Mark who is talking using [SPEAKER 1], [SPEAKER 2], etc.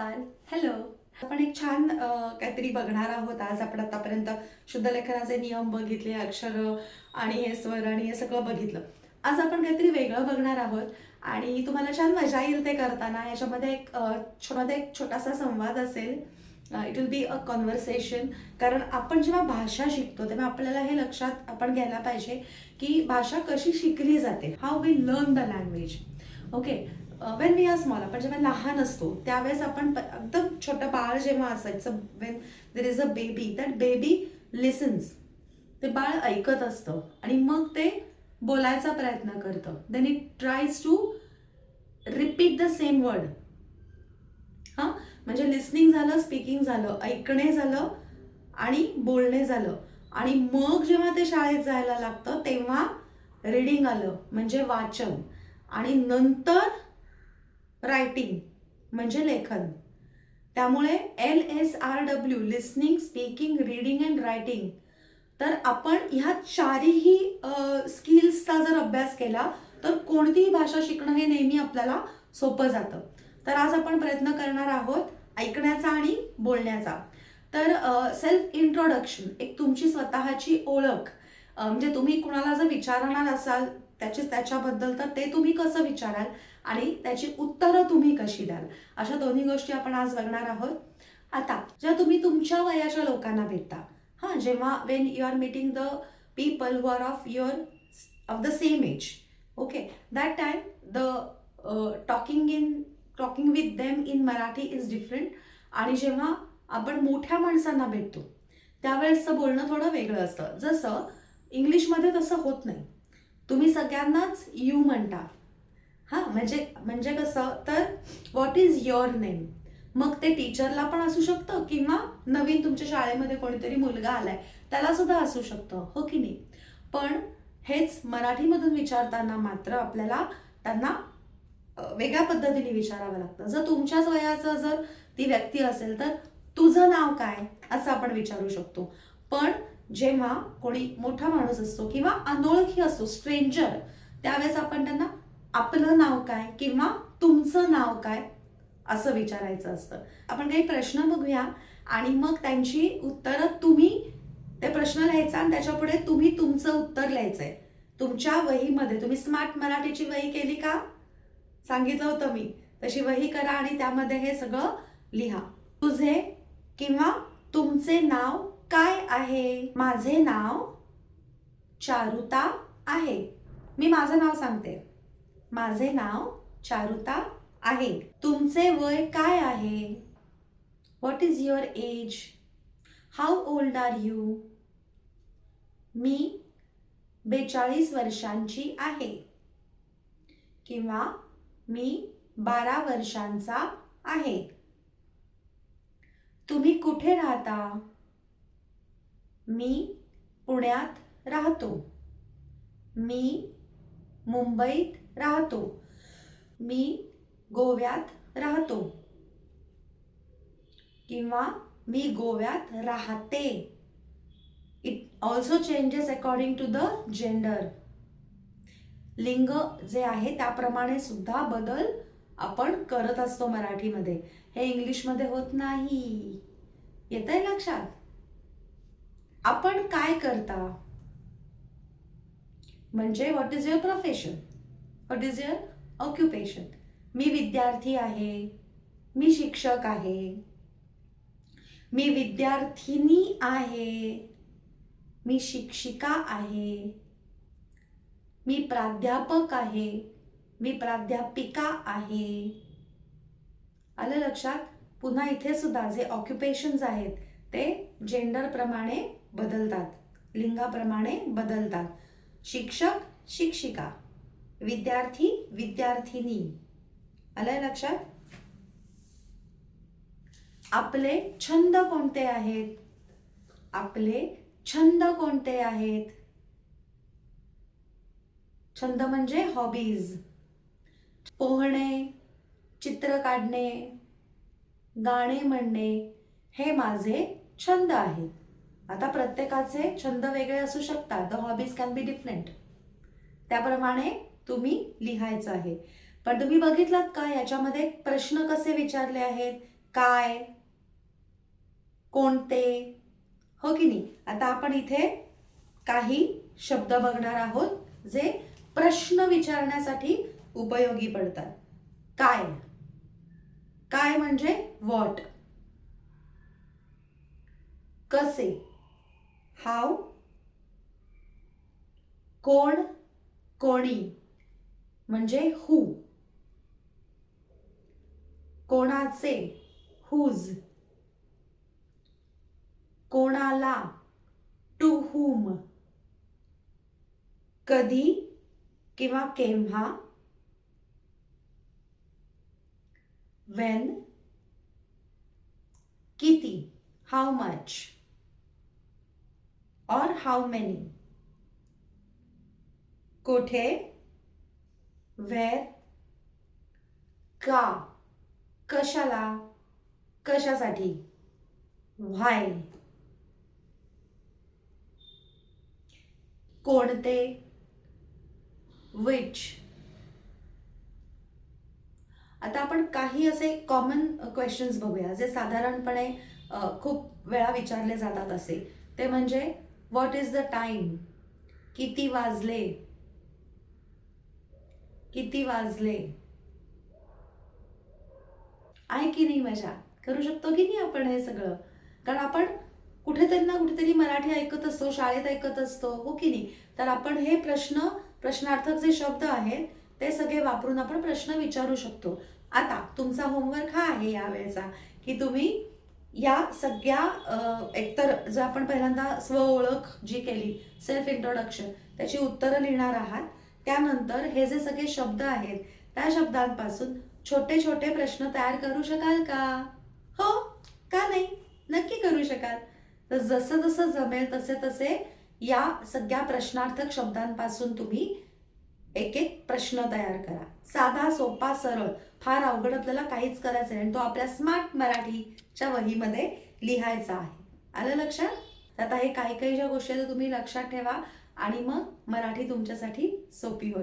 [SPEAKER 1] नमस्कार. हॅलो आपण एक छान काहीतरी बघणार आहोत. आज आपण आतापर्यंत शुद्ध लेखनाचे नियम बघितले अक्षर आणि हे स्वर आणि हे सगळं बघितलं. आज आपण काहीतरी वेगळं बघणार आहोत आणि तुम्हाला छान मजा येईल ते करताना. याच्यामध्ये एक छोटा एक छोटासा संवाद असेल. It will be a conversation कारण आपण जेव्हा भाषा शिकतो तेव्हा आपल्याला हे लक्षात आपण घ्यायला पाहिजे की भाषा कशी शिकली जाते. How we learn the language okay when we are small आपण जेव्हा लहान असतो त्यावेळेस आपण एकदम छोटं बाळ जेव्हा असायचं when there is a baby that baby listens ते बाळ ऐकत असतं आणि मग ते बोलायचा प्रयत्न करतं. Then it tries to repeat the same word हां? म्हणजे लिसनिंग झालं स्पीकिंग झालं ऐकणे झालं आणि बोलणे झालं. आणि मग जेव्हा ते शाळेत जायला लागतं तेव्हा रीडिंग आलं म्हणजे वाचन. आणि नंतर रायटिंग म्हणजे लेखन. त्यामुळे L S R W listening speaking reading and writing तर आपण ह्या चारही स्किल्सचा जर अभ्यास केला तर कोणतीही भाषा शिकणं हे नेहमी आपल्याला सोपं जातं. तर आज आपण प्रयत्न करणार आहोत ऐकण्याचा आणि बोलण्याचा. तर सेल्फ इंट्रोडक्शन एक तुमची स्वतःची ओळख. म्हणजे तुम्ही कुणाला जर विचारणार असाल त्याची त्याच्याबद्दल तर ते तुम्ही कसं विचाराल आणि त्याची उत्तरं तुम्ही कशी द्याल? अशा दोन्ही गोष्टी आपण आज बघणार आहोत. आता जेव्हा तुम्ही तुमच्या वयाच्या लोकांना भेटता हां जेव्हा when you are meeting the people who are of your of the same age okay that time the talking in talking with them in Marathi is different आणि जेव्हा आपण मोठ्या माणसांना भेटतो त्यावेळेसचं बोलणं थोडं वेगळं असतं. जसं इंग्लिशमध्ये तसं होत नाही. तुम्ही सगळ्यांनाच यू म्हणता. हां म्हणजे म्हणजे कसं? तर व्हॉट इज युअर नेम मग ते टीचरला पण असू शकतं किंवा नवीन तुमच्या शाळेमध्ये कोणीतरी मुलगा आलाय त्याला सुद्धा असू शकतं हो की नाही? पण हेच मराठीमधून विचारताना मात्र आपल्याला त्यांना वेगळ्या पद्धतीने विचारावं लागतं. जर तुमच्याच वयाचं जर ती व्यक्ती असेल तर तुझं नाव काय? असं आपण विचारू शकतो. पण जेव्हा कोणी मोठा माणूस असतो किंवा अनोळखी असतो स्ट्रेंजर त्यावेळेस आपण त्यांना आपलं नाव काय किंवा तुमचं नाव काय असं विचारायचं असतं. आपण काही प्रश्न बघूया आणि मग त्यांची उत्तरं तुम्ही ते प्रश्न लिहायचा आणि त्याच्यापुढे तुम्ही तुमचं उत्तर लिहायचंय. तुमच्या वहीमध्ये तुम्ही स्मार्ट मराठीची वही केली का? सांगितलं होतं मी. तशी वही करा आणि त्यामध्ये हे सगळं लिहा. तुझे किंवा तुमचे नाव काय आहे? माझे नाव चारुता आहे. मी माझं नाव सांगते. माझे नाव चारुता आहे. तुमचे वय काय आहे? What is your age how old are you मी बेचाळीस वर्षांची आहे. किंवा मी बारा वर्षांचा आहे. तुम्ही कुठे राहता? मी पुण्यात राहतो. मी मुंबईत राहतो. मी गोव्यात राहतो. किंवा मी गोव्यात राहते. It also changes according to the gender लिंग जे आहे त्याप्रमाणे सुद्धा बदल आपण करत असतो मराठीमध्ये. हे इंग्लिशमध्ये होत नाही. येत आहे लक्षात? आपण काय करता? म्हणजे what is your profession what is your occupation मी विद्यार्थी आहे. मी शिक्षक आहे. मी विद्यार्थिनी आहे. मी शिक्षिका आहे. मी प्राध्यापक आहे. मी प्राध्यापिका आहे. आलं लक्षात? पुन्हा इथे सुद्धा जे ऑक्युपेशन्स आहेत ते जेंडरप्रमाणे बदलतात. लिंगाप्रमाणे बदलतात. शिक्षक शिक्षिका. विद्यार्थी विद्यार्थिनी. आलंय लक्षात? आपले छंद कोणते आहेत? आपले छंद कोणते आहेत? छंद म्हणजे हॉबीज पोहणे चित्र काढणे गाणे म्हणणे हे माझे छंद आहेत. आता प्रत्येकाचे छंद वेगळे असू शकतात. The hobbies can be different त्याप्रमाणे तुम्ही लिहायचं आहे. पण तुम्ही बघितलात का याच्यामध्ये प्रश्न कसे विचारले आहेत? काय? कोणते? हो की नाही? आता आपण इथे काही शब्द बघणार आहोत जे प्रश्न विचारण्यासाठी उपयोगी पडतात. काय? काय म्हणजे वॉट कसे? हाव कोण? कोणी? म्हणजे हू कोणाचे? हुज कोणाला? टू हुम कधी किंवा केव्हा? वेन किती? हाऊ मच और हाऊ मेनी कुठे? वेर का? कशाला? कशासाठी? व्हाय कोणते? विच आता आपण काही असे कॉमन क्वेश्चन्स बघूया जे साधारणपणे खूप वेळा विचारले जातात असे. ते म्हणजे व्हॉट इज द टाईम किती वाजले? किती वाजले? आहे की नाही मजा? करू शकतो की नाही आपण हे सगळं? कारण आपण कुठेतरी ना कुठेतरी मराठी ऐकत असतो शाळेत ऐकत असतो हो की नाही? तर आपण हे प्रश्न प्रश्नार्थक जे शब्द आहेत ते सगळे वापरून आपण प्रश्न विचारू शकतो. आता तुमचा होमवर्क हा आहे या वेळेचा की तुम्ही या सगळ्या एकतर जर आपण पहिल्यांदा स्व ओळख जी केली सेल्फ इंट्रोडक्शन त्याची उत्तरं लिहिणार आहात त्यानंतर हे जे सगळे शब्द आहेत त्या शब्दांपासून छोटे छोटे प्रश्न तयार करू शकाल का? हो का नाही? नक्की करू शकाल. तर जसं जसं जमेल तसे तसे या सगळ्या प्रश्नार्थक शब्दांपासून तुम्ही एक एक प्रश्न तयार करा. साधा सोपा सरळ फार अवघड आपल्याला काहीच करायचं नाही. आणि तो आपल्या स्मार्ट मराठीच्या वहीमध्ये लिहायचा आहे. आलं लक्षात? आता हे काही काही ज्या गोष्टी आहेत तुम्ही लक्षात ठेवा. आणि मग मराठी तुमच्यासाठी सोपी होईल.